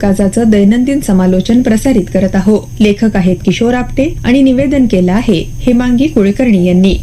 काजाचं दैनंदिन समालोचन प्रसारित करत आहोत. लेखक आहेत किशोर आपटे आणि निवेदन केलं आहे हेमांगी कुलकर्णी यांनी.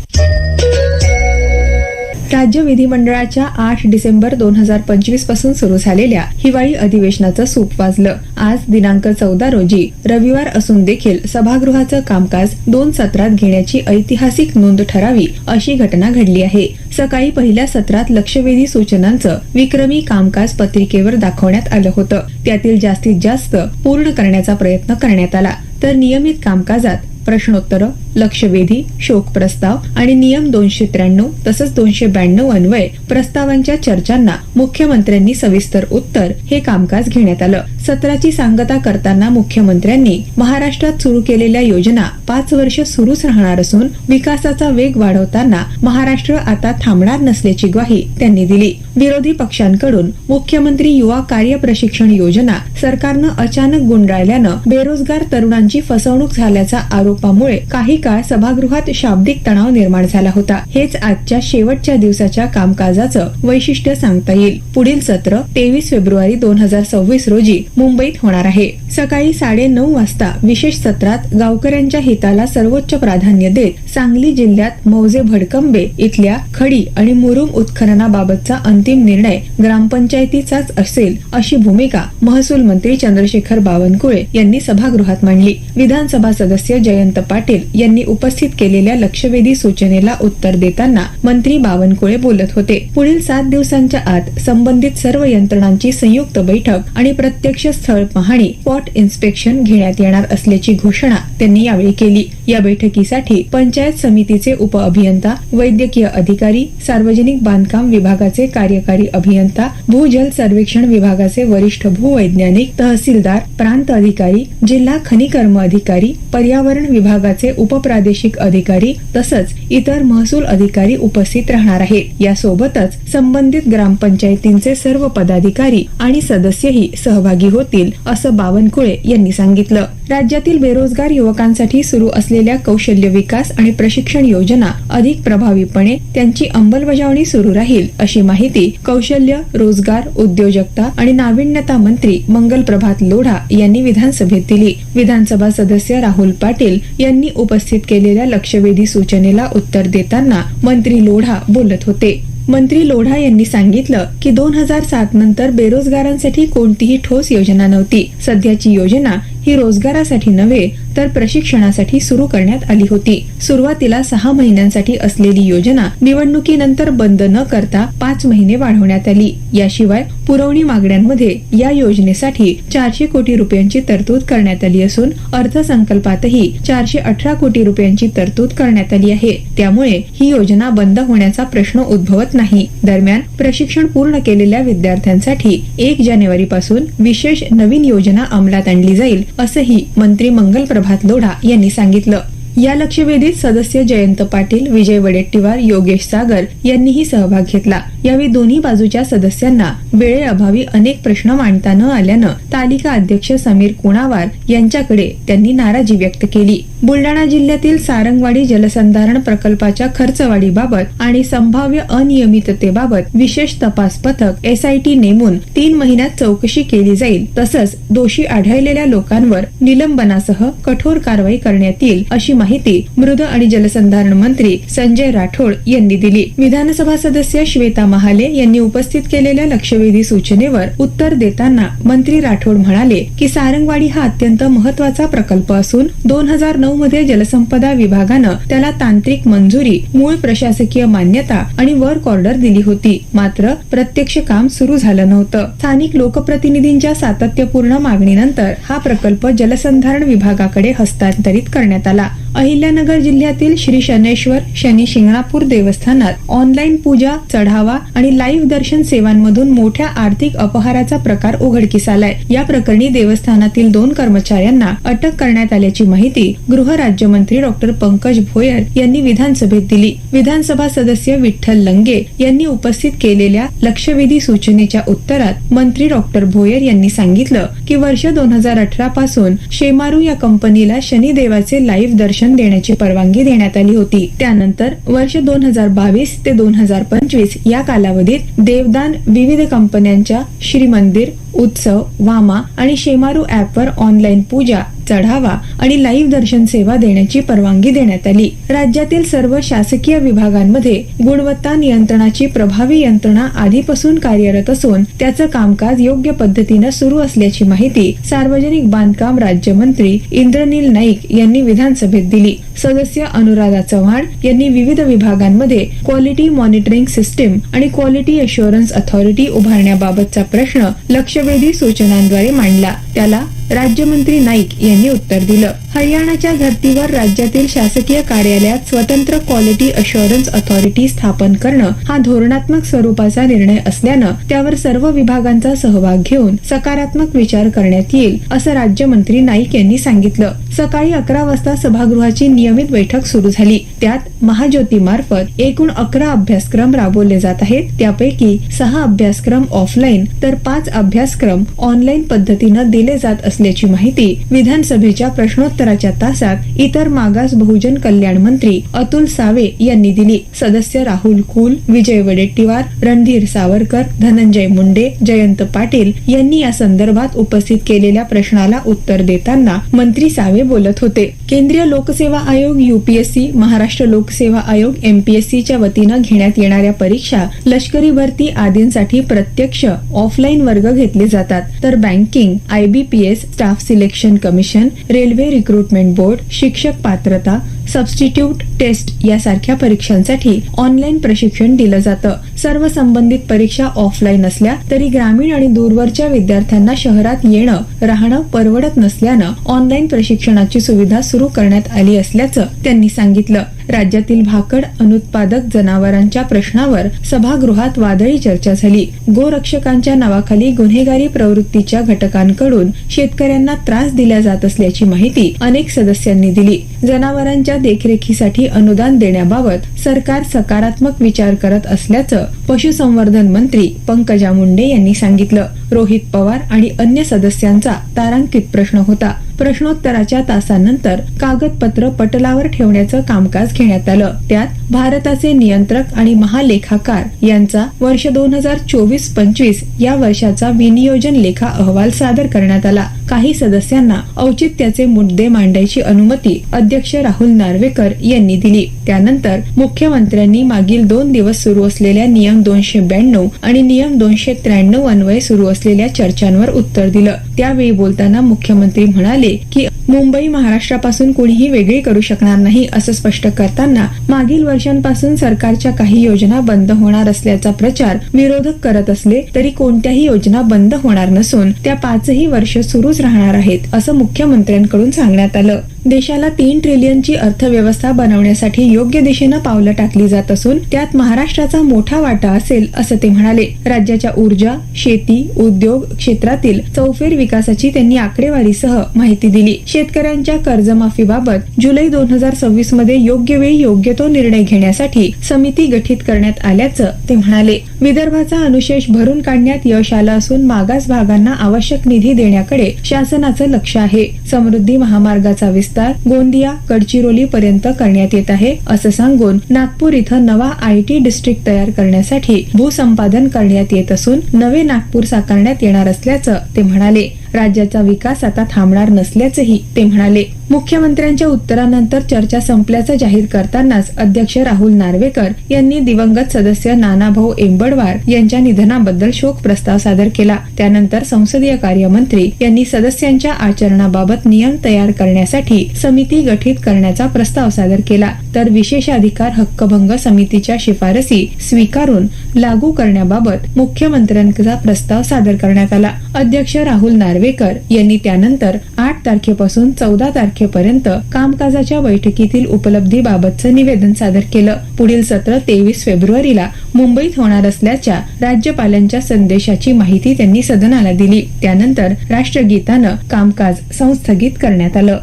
राज्य विधिमंडळाच्या आठ डिसेंबर दोन हजार पंचवीसपासून सुरू झालेल्या हिवाळी अधिवेशनाचं सूप वाजलं. आज दिनांक चौदा रोजी रविवार असून देखील सभागृहाचं कामकाज दोन सत्रात घेण्याची ऐतिहासिक नोंद ठरावी अशी घटना घडली आहे. सकाळी पहिल्या सत्रात लक्षवेधी सूचनांचं विक्रमी कामकाज पत्रिकेवर दाखवण्यात आलं होतं. त्यातील जास्तीत जास्त पूर्ण करण्याचा प्रयत्न करण्यात आला. तर नियमित कामकाजात प्रश्नोत्तर लक्षवेधी शोक प्रस्ताव आणि नियम दोनशे त्र्याण्णव तसंच दोनशे ब्याण्णव अन्वय प्रस्तावांच्या चर्चांना मुख्यमंत्र्यांनी सविस्तर उत्तर हे कामकाज घेण्यात आलं. सत्राची सांगता करताना मुख्यमंत्र्यांनी महाराष्ट्रात सुरू केलेल्या योजना पाच वर्ष सुरूच राहणार असून विकासाचा वेग वाढवताना महाराष्ट्र आता थांबणार नसल्याची ग्वाही त्यांनी दिली. विरोधी पक्षांकडून मुख्यमंत्री युवा कार्य प्रशिक्षण योजना सरकारनं अचानक गुंडाळल्यानं बेरोजगार तरुणांची फसवणूक झाल्याचा आरोपामुळे काही काळ सभागृहात शाब्दिक तणाव निर्माण झाला होता. हेच आजच्या शेवटच्या दिवसाच्या कामकाजाचं वैशिष्ट्य सांगता येईल. पुढील सत्र तेवीस फेब्रुवारी दोन हजार सव्वीस रोजी मुंबईत होणार आहे. सकाळी साडे नऊ वाजता विशेष सत्रात गावकऱ्यांच्या हिताला सर्वोच्च प्राधान्य देत सांगली जिल्ह्यात मौजे भडकंबे इथल्या खडी आणि मुरुम उत्खननाबाबतचा अंतिम निर्णय ग्रामपंचायतीचाच असेल अशी भूमिका महसूल मंत्री चंद्रशेखर बावनकुळे यांनी सभागृहात मांडली. विधानसभा सदस्य जयंत पाटील यांनी उपस्थित केलेल्या लक्षवेधी सूचनेला उत्तर देताना मंत्री बावनकुळे बोलत होते. पुढील सात दिवसांच्या आत संबंधित सर्व यंत्रणांची संयुक्त बैठक आणि प्रत्यक्ष स्थळ पाहणी स्पॉट इन्स्पेक्शन घेण्यात येणार असल्याची घोषणा त्यांनी यावेळी केली. या बैठकीसाठी पंचायत समितीचे उप अभियंता वैद्यकीय अधिकारी सार्वजनिक बांधकाम विभागाचे कार्यकारी अभियंता भूजल सर्वेक्षण विभागाचे वरिष्ठ भूवैज्ञानिक तहसीलदार प्रांत अधिकारी जिल्हा खनिकर्म अधिकारी पर्यावरण विभागाचे उपप्रादेशिक अधिकारी तसंच इतर महसूल अधिकारी उपस्थित राहणार आहेत. यासोबतच संबंधित ग्रामपंचायतींचे सर्व पदाधिकारी आणि सदस्यही सहभागी होतील असं बावनकुळे यांनी सांगितलं. राज्यातील बेरोजगार युवकांसाठी सुरू असलेल्या कौशल्य विकास आणि प्रशिक्षण योजना अधिक प्रभावीपणे त्यांची अंमलबजावणी सुरू राहील अशी माहिती कौशल्य रोजगार उद्योजकता आणि नाविन्यता मंत्री मंगल प्रभात लोढा यांनी विधानसभेत दिली. विधानसभा सदस्य राहुल पाटील यांनी उपस्थित केलेल्या लक्षवेधी सूचनेला उत्तर देताना मंत्री लोढा बोलत होते. मंत्री लोढा यांनी सांगितलं की दोन हजार सात नंतर बेरोजगारांसाठी कोणतीही ठोस योजना नव्हती. सध्याची योजना ही रोजगारासाठी नव्हे तर प्रशिक्षणासाठी सुरू करण्यात आली होती. सुरुवातीला सहा महिन्यांसाठी असलेली योजना निवडणुकीनंतर बंद न करता पाच महिने वाढवण्यात आली. याशिवाय पुरवणी मागण्यांमध्ये या योजनेसाठी चारशे कोटी रुपयांची तरतूद करण्यात आली असून अर्थसंकल्पातही चारशे अठरा कोटी रुपयांची तरतूद करण्यात आली आहे. त्यामुळे ही योजना बंद होण्याचा प्रश्न उद्भवत नाही. दरम्यान प्रशिक्षण पूर्ण केलेल्या विद्यार्थ्यांसाठी एक जानेवारी पासून विशेष नवीन योजना अंमलात आणली जाईल. असंही मंत्री मंगल प्रभात लोढा यांनी सांगितलं. या लक्षवेधीत सदस्य जयंत पाटील विजय वडेट्टीवार योगेश सागर यांनीही सहभाग घेतला. यावेळी दोन्ही बाजूच्या सदस्यांना वेळेअभावी अनेक प्रश्न मांडता न आल्यानं तालिका अध्यक्ष समीर कुणावार यांच्याकडे त्यांनी नाराजी व्यक्त केली. बुलडाणा जिल्ह्यातील सारंगवाडी जलसंधारण प्रकल्पाच्या खर्चवाढीबाबत आणि संभाव्य अनियमिततेबाबत विशेष तपास पथक एसआयटी नेमून तीन महिन्यात चौकशी केली जाईल. तसंच दोषी आढळलेल्या लोकांवर निलंबनासह कठोर कारवाई करण्यात येईल अशी माहिती मृद आणि जलसंधारण मंत्री संजय राठोड यांनी दिली. विधानसभा सदस्य श्वेता महाले यांनी उपस्थित केलेल्या लक्षवेधी सूचनेवर उत्तर देताना मंत्री राठोड म्हणाले की सारंगवाडी हा अत्यंत महत्त्वाचा प्रकल्प असून दोन हजार नऊ मध्ये जलसंपदा विभागानं त्याला तांत्रिक मंजुरी मूळ प्रशासकीय मान्यता आणि वर्क ऑर्डर दिली होती. मात्र प्रत्यक्ष काम सुरू झालं नव्हतं. स्थानिक लोकप्रतिनिधींच्या सातत्यपूर्ण मागणीनंतर हा प्रकल्प जलसंधारण विभागाकडे हस्तांतरित करण्यात आला. अहिल्यानगर जिल्ह्यातील श्री शनेश्वर शनी शिंगणापूर देवस्थानात ऑनलाईन पूजा चढावा आणि लाईव्ह दर्शन सेवांमधून मोठ्या आर्थिक अपहाराचा प्रकार उघडकीस आलाय. या प्रकरणी देवस्थानातील दोन कर्मचाऱ्यांना अटक करण्यात आल्याची माहिती गृह राज्यमंत्री डॉक्टर पंकज भोयर यांनी विधानसभेत दिली. विधानसभा सदस्य विठ्ठल लंगे यांनी उपस्थित केलेल्या लक्षवेधी सूचनेच्या उत्तरात मंत्री डॉक्टर भोयर यांनी सांगितलं की वर्ष दोन हजार अठरा पासून शेमारू या कंपनीला शनिदेवाचे लाईव्ह दर्शन मार्गदर्शन देण्याची परवानगी देण्यात आली होती. त्यानंतर वर्ष दोन हजार बावीस ते दोन हजार पंचवीस या कालावधीत देवदान विविध कंपन्यांच्या श्रीमंदिर उत्सव वामा आणि शेमारू ऍपवर ऑनलाईन पूजा चढावा आणि लाईव्ह दर्शन सेवा देण्याची परवानगी देण्यात आली. राज्यातील सर्व शासकीय विभागांमध्ये गुणवत्ता नियंत्रणाची प्रभावी यंत्रणा आधीपासून कार्यरत असून त्याचं कामकाज योग्य पद्धतीनं सुरू असल्याची माहिती सार्वजनिक बांधकाम राज्यमंत्री इंद्रनील नाईक यांनी विधानसभेत दिली. सदस्य अनुराधा चव्हाण यांनी विविध विभागांमध्ये क्वालिटी मॉनिटरिंग सिस्टीम आणि क्वालिटी अश्युरन्स अथॉरिटी उभारण्याबाबतचा प्रश्न लक्षवेधी सूचनांद्वारे मांडला. त्याला राज्यमंत्री नाईक यांनी उत्तर दिलं. हरियाणाच्या धर्तीवर राज्यातील शासकीय कार्यालयात स्वतंत्र क्वालिटी अश्युरन्स अथॉरिटी स्थापन करणं हा धोरणात्मक स्वरूपाचा निर्णय असल्यानं त्यावर सर्व विभागांचा सहभाग घेऊन सकारात्मक विचार करण्यात येईल असं राज्यमंत्री नाईक यांनी सांगितलं. सकाळी अकरा वाजता सभागृहाची नियमित बैठक सुरू झाली. त्यात महाज्योती मार्फत एकूण अकरा अभ्यासक्रम राबवले जात आहेत. त्यापैकी सहा अभ्यासक्रम ऑफलाईन तर पाच अभ्यासक्रम ऑनलाईन पद्धतीनं दिले जात असल्याची माहिती विधानसभेच्या प्रश्नोत्तराच्या तासात इतर मागास बहुजन कल्याण मंत्री अतुल सावे यांनी दिली. सदस्य राहुल कुल विजय वडेट्टीवार रणधीर सावरकर धनंजय मुंडे जयंत पाटील यांनी या संदर्भात उपस्थित केलेल्या प्रश्नाला उत्तर देताना मंत्री सावे बोलत होते. केंद्रीय लोकसेवा आयोग युपीएससी महाराष्ट्र लोकसेवा आयोग एमपीएससीच्या वतीनं घेण्यात येणाऱ्या परीक्षा लष्करी भरती आदींसाठी प्रत्यक्ष ऑफलाईन वर्ग घेतले जातात. तर banking IBPS staff selection commission railway recruitment board शिक्षक पात्रता सबस्टिट्यूट टेस्ट यासारख्या परीक्षांसाठी ऑनलाईन प्रशिक्षण दिलं जातं. सर्व संबंधित परीक्षा ऑफलाईन असल्या तरी ग्रामीण आणि दूरवरच्या विद्यार्थ्यांना शहरात येणं राहणं परवडत नसल्यानं ऑनलाईन प्रशिक्षणाची सुविधा सुरू करण्यात आली असल्याचं त्यांनी सांगितलं. राज्यातील भाकड अनुत्पादक जनावरांच्या प्रश्नावर सभागृहात वादळी चर्चा झाली. गोरक्षकांच्या नावाखाली गुन्हेगारी प्रवृत्तीच्या घटकांकडून शेतकऱ्यांना त्रास दिला जात असल्याची माहिती अनेक सदस्यांनी दिली. जनावरांच्या देखरेखीसाठी अनुदान देण्याबाबत सरकार सकारात्मक विचार करत असल्याचं पशुसंवर्धन मंत्री पंकजा मुंडे यांनी सांगितलं. रोहित पवार आणि अन्य सदस्यांचा तारांकित प्रश्न होता. प्रश्नोत्तराच्या तासानंतर कागदपत्र पटलावर ठेवण्याचं कामकाज घेण्यात आलं. त्यात भारताचे नियंत्रक आणि महालेखाकार यांचा वर्ष दोन हजार चोवीस पंचवीस या वर्षाचा विनियोजन लेखा अहवाल सादर करण्यात आला. काही सदस्यांना औचित्याचे मुद्दे मांडायची अनुमती अध्यक्ष राहुल नार्वेकर यांनी दिली. त्यानंतर मुख्यमंत्र्यांनी मागील दोन दिवस सुरू असलेल्या नियम दोनशे ब्याण्णव आणि नियम दोनशे त्र्याण्णव अन्वये सुरू असलेल्या चर्चांवर उत्तर दिलं. त्यावेळी बोलताना मुख्यमंत्री म्हणाले की मुंबई महाराष्ट्रापासून कोणीही वेगळी करू शकणार नाही असं स्पष्ट करताना मागील वर्षांपासून सरकारच्या काही योजना बंद होणार असल्याचा प्रचार विरोधक करत असले तरी कोणत्याही योजना बंद होणार नसून त्या पाचही वर्ष सुरूच राहणार आहेत असं मुख्यमंत्र्यांकडून सांगण्यात आलं. देशाला तीन ट्रिलियनची अर्थव्यवस्था बनवण्यासाठी योग्य दिशेनं पावलं टाकली जात असून त्यात महाराष्ट्राचा मोठा वाटा असेल असं ते म्हणाले. राज्याच्या ऊर्जा शेती उद्योग क्षेत्रातील चौफेर विकासाची त्यांनी आकडेवारीसह माहिती दिली. शेतकऱ्यांच्या कर्जमाफीबाबत जुलै दोन हजार सव्वीसमध्ये योग्य वेळी योग्य तो निर्णय घेण्यासाठी समिती गठीत करण्यात आल्याचं ते म्हणाले. विदर्भाचा अनुशेष भरून काढण्यात यश आलं असून मागास भागांना आवश्यक निधी देण्याकडे शासनाचं लक्ष आहे. समृद्धी महामार्गाचा विस्तार गोंदिया गडचिरोली पर्यंत करण्यात येत आहे असं सांगून नागपूर इथं नवा आयटी डिस्ट्रिक्ट तयार करण्यासाठी भूसंपादन करण्यात येत असून नवे नागपूर साकारण्यात येणार असल्याचं ते म्हणाले. राज्याचा विकास आता थांबणार नसल्याचंही ते म्हणाले. मुख्यमंत्र्यांच्या उत्तरानंतर चर्चा संपल्याचं जाहीर करतानाच अध्यक्ष राहुल नार्वेकर यांनी दिवंगत सदस्य नानाभाऊ एंबडवार यांच्या निधनाबद्दल शोक प्रस्ताव सादर केला. त्यानंतर संसदीय कार्यमंत्री यांनी सदस्यांच्या आचरणाबाबत नियम तयार करण्यासाठी समिती गठीत करण्याचा प्रस्ताव सादर केला. तर विशेषाधिकार हक्कभंग समितीच्या शिफारसी स्वीकारून लागू करण्याबाबत मुख्यमंत्र्यांचा प्रस्ताव सादर करण्यात आला. अध्यक्ष राहुल नार्वे नार्वेकर यांनी त्यानंतर आठ तारखेपासून चौदा तारखेपर्यंत कामकाजाच्या बैठकीतील उपलब्धीबाबतचं निवेदन सादर केलं. पुढील सत्र तेवीस फेब्रुवारीला मुंबईत होणार असल्याच्या राज्यपालांच्या संदेशाची माहिती त्यांनी सदनाला दिली. त्यानंतर राष्ट्रगीतानं कामकाज संस्थगित करण्यात आलं.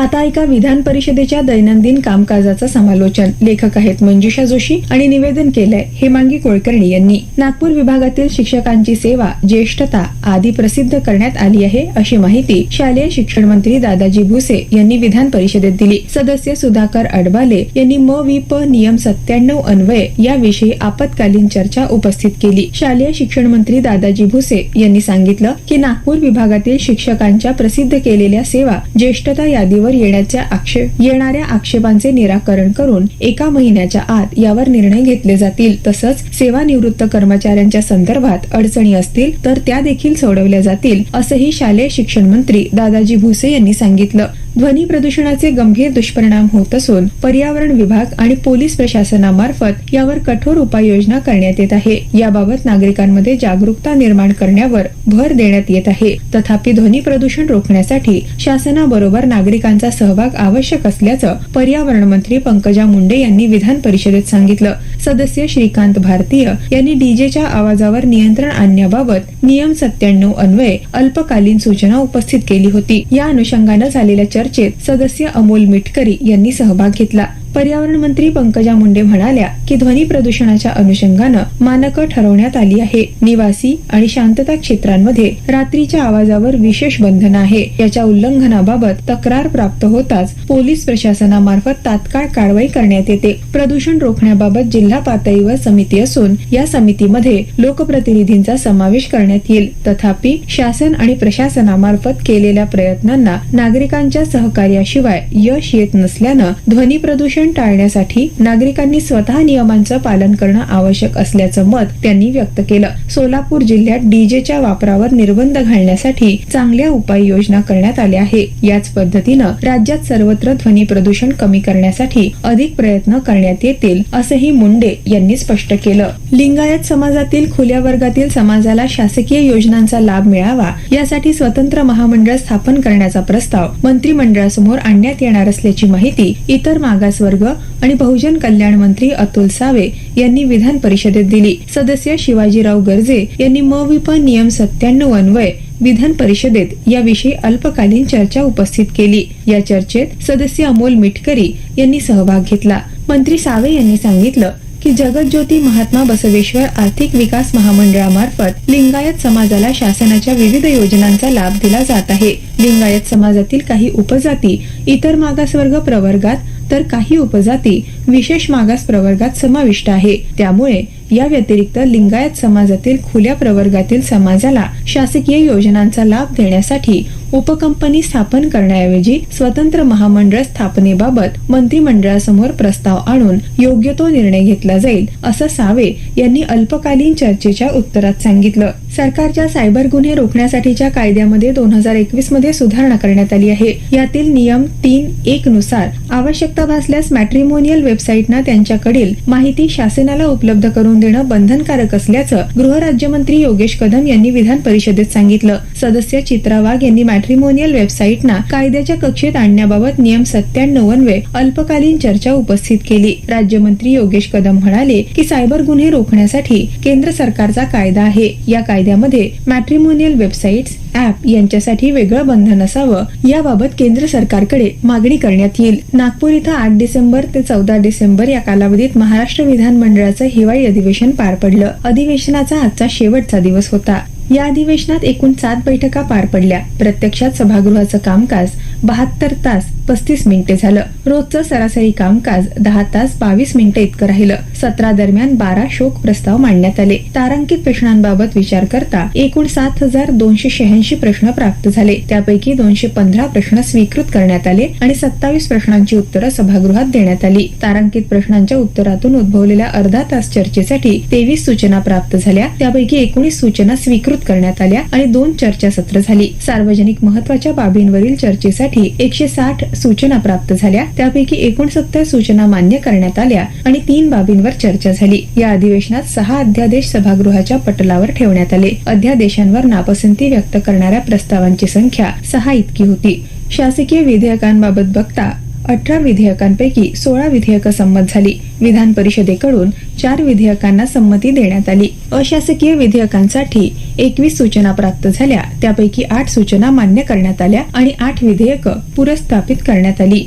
आता एका विधान परिषदेच्या दैनंदिन कामकाजाचं समालोचन. लेखक आहेत मंजुषा जोशी आणि निवेदन केलंय हेमांगी कुलकर्णी यांनी. नागपूर विभागातील शिक्षकांची सेवा ज्येष्ठता आदी प्रसिद्ध करण्यात आली आहे अशी माहिती शालेय शिक्षण मंत्री दादाजी भुसे यांनी विधान परिषदेत दिली. सदस्य सुधाकर अडबाले यांनी म वि प नियम सत्त्याण्णव अन्वये याविषयी आपत्कालीन चर्चा उपस्थित केली. शालेय शिक्षण मंत्री दादाजी भुसे यांनी सांगितलं की नागपूर विभागातील शिक्षकांच्या प्रसिद्ध केलेल्या सेवा ज्येष्ठता यादीवर येण्याच्या आक्षेप येणाऱ्या आक्षेपांचे निराकरण करून एका महिन्याच्या आत यावर निर्णय घेतले जातील. तसंच सेवानिवृत्त कर्मचाऱ्यांच्या संदर्भात अडचणी असतील तर त्या देखील सोडवल्या जातील असंही शालेय शिक्षण मंत्री दादाजी भुसे यांनी सांगितलं. ध्वनी प्रदूषणाचे गंभीर दुष्परिणाम होत असून पर्यावरण विभाग आणि पोलीस प्रशासनामार्फत यावर कठोर उपाययोजना करण्यात येत आहे. याबाबत नागरिकांमध्ये जागरूकता निर्माण करण्यावर भर देण्यात येत आहे. तथापि ध्वनी प्रदूषण रोखण्यासाठी शासनाबरोबर नागरिकांचा सहभाग आवश्यक असल्याचं पर्यावरण मंत्री पंकजा मुंडे यांनी विधान परिषदेत सांगितलं. सदस्य श्रीकांत भारतीय यांनी डीजेच्या आवाजावर नियंत्रण आणण्याबाबत नियम सत्त्याण्णव अन्वये अल्पकालीन सूचना उपस्थित केली होती. या अनुषंगानं झालेल्या चर्चेत सदस्य अमोल मिटकरी यांनी सहभाग घेतला. पर्यावरण मंत्री पंकजा मुंडे म्हणाल्या की ध्वनी प्रदूषणाच्या अनुषंगानं मानकं ठरवण्यात आली आहे. निवासी आणि शांतता क्षेत्रांमध्ये रात्रीच्या आवाजावर विशेष बंधन आहे. याच्या उल्लंघनाबाबत तक्रार प्राप्त होताच पोलीस प्रशासनामार्फत तात्काळ कारवाई करण्यात येते. प्रदूषण रोखण्याबाबत जिल्हा पातळीवर समिती असून या समितीमध्ये लोकप्रतिनिधींचा समावेश करण्यात येईल. तथापि शासन आणि प्रशासनामार्फत केलेल्या प्रयत्नांना नागरिकांच्या सहकार्याशिवाय यश येत नसल्यानं ध्वनी प्रदूषण टाळण्यासाठी नागरिकांनी स्वतः नियमांचं पालन करणं आवश्यक असल्याचं मत त्यांनी व्यक्त केलं. सोलापूर जिल्ह्यात डीजेच्या वापरावर निर्बंध घालण्यासाठी चांगल्या उपाययोजना करण्यात आल्या आहे. याच पद्धतीनं राज्यात सर्वत्र ध्वनी प्रदूषण कमी करण्यासाठी अधिक प्रयत्न करण्यात येतील असंही मुंडे यांनी स्पष्ट केलं. लिंगायत समाजातील खुल्या वर्गातील समाजाला शासकीय योजनांचा लाभ मिळावा यासाठी स्वतंत्र महामंडळ स्थापन करण्याचा प्रस्ताव मंत्रिमंडळासमोर आणण्यात येणार असल्याची माहिती इतर मागासवर्ग वर्ग आणि बहुजन कल्याण मंत्री अतुल सावे यांनी विधान परिषदेत दिली. सदस्य शिवाजीराव गर्जे यांनी मविप नियम सत्त्याण्णव अन्वय विधान परिषदेत याविषयी अल्पकालीन चर्चा उपस्थित केली. या चर्चेत सदस्य अमोल मिटकरी यांनी सहभाग घेतला. मंत्री सावे यांनी सांगितलं की जगतज्योती महात्मा बसवेश्वर आर्थिक विकास महामंडळामार्फत लिंगायत समाजाला शासनाच्या विविध योजनांचा लाभ दिला जात आहे. लिंगायत समाजातील काही उपजाती इतर मागासवर्ग प्रवर्गात तर काही उपजाती विशेष मागास प्रवर्गात समाविष्ट आहे. त्यामुळे या व्यतिरिक्त लिंगायत समाजातील खुल्या प्रवर्गातील समाजाला शासकीय योजनांचा लाभ देण्यासाठी उपकंपनी स्थापन करण्याऐवजी स्वतंत्र महामंडळ स्थापनेबाबत मंत्रिमंडळासमोर प्रस्ताव आणून योग्य तो निर्णय घेतला जाईल असं सावे यांनी अल्पकालीन चर्चेच्या उत्तरात सांगितलं. सरकारच्या सायबर गुन्हे रोखण्यासाठीच्या कायद्यामध्ये दोन हजार एकवीसमध्ये सुधारणा करण्यात आली आहे. यातील नियम तीन एक नुसार आवश्यकता भासल्यास मॅट्रिमोनियल वेबसाईटना त्यांच्याकडील माहिती शासनाला उपलब्ध करून देणं बंधनकारक असल्याचं गृह राज्यमंत्री योगेश कदम यांनी विधान परिषदेत सांगितलं. सदस्य चित्रा वाघ यांनी मॅट्रिमोनियल वेबसाईटना कायद्याच्या कक्षेत आणण्याबाबत नियम सत्त्याण्णव अल्पकालीन चर्चा उपस्थित केली. राज्यमंत्री योगेश कदम म्हणाले की सायबर गुन्हे रोखण्यासाठी केंद्र सरकारचा कायदा आहे. या कायद्यामध्ये मॅट्रिमोनियल वेबसाईट्स ऍप यांच्यासाठी वेगळं बंधन असावं. याबाबत केंद्र सरकारकडे मागणी करण्यात येईल. नागपूर इथं आठ डिसेंबर ते चौदा डिसेंबर या कालावधीत महाराष्ट्र विधानमंडळाचं हिवाळी अधिवेशन पार पडलं. अधिवेशनाचा आजचा शेवटचा दिवस होता. या अधिवेशनात एकूण सात बैठका पार पडल्या. प्रत्यक्षात सभागृहाचं कामकाज बहात्तर तास पस्तीस मिनिटे झालं. रोजचं सरासरी कामकाज दहा तास बावीस मिनिटे इतकं राहिलं. सतरा दरम्यान बारा शोक प्रस्ताव मांडण्यात आले. तारांकित प्रश्नांबाबत विचार करता एकूण सात हजार दोनशे शहाऐंशी प्रश्न प्राप्त झाले. त्यापैकी दोनशे पंधरा प्रश्न स्वीकृत करण्यात आले आणि सत्तावीस प्रश्नांची उत्तरं सभागृहात देण्यात आली. तारांकित प्रश्नांच्या उत्तरातून उद्भवलेल्या अर्धा तास चर्चेसाठी तेवीस सूचना प्राप्त झाल्या. त्यापैकी एकोणीस सूचना स्वीकृत करण्यात आल्या आणि दोन चर्चासत्र झाली. सार्वजनिक महत्त्वाच्या बाबींवरील चर्चेसाठी एकशे साठ सूचना प्राप्त झाल्या. त्यापैकी एकोणसत्तर सूचना मान्य करण्यात आल्या आणि तीन बाबींवर चर्चा झाली. या अधिवेशनात सहा अध्यादेश सभागृहाच्या पटलावर ठेवण्यात आले. अध्यादेशांवर नापसंती व्यक्त करणाऱ्या प्रस्तावांची संख्या सहा इतकी होती. शासकीय विधेयकांबाबत बघता अठरा विधेयकांपैकी सोळा विधेयकं संमत झाली. विधान परिषदेकडून चार विधेयकांना संमती देण्यात आली. अशासकीय विधेयकांसाठी एकवीस सूचना प्राप्त झाल्या. त्यापैकी आठ सूचना मान्य करण्यात आल्या आणि आठ विधेयकं पुरस्थापित करण्यात आली.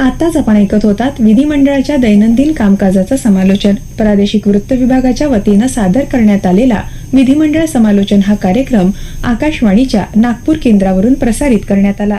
आताच आपण ऐकत होतात विधिमंडळाच्या दैनंदिन कामकाजाचं समालोचन. प्रादेशिक वृत्त विभागाच्या वतीनं सादर करण्यात आलेला विधिमंडळ समालोचन हा कार्यक्रम आकाशवाणीच्या नागपूर केंद्रावरून प्रसारित करण्यात आला.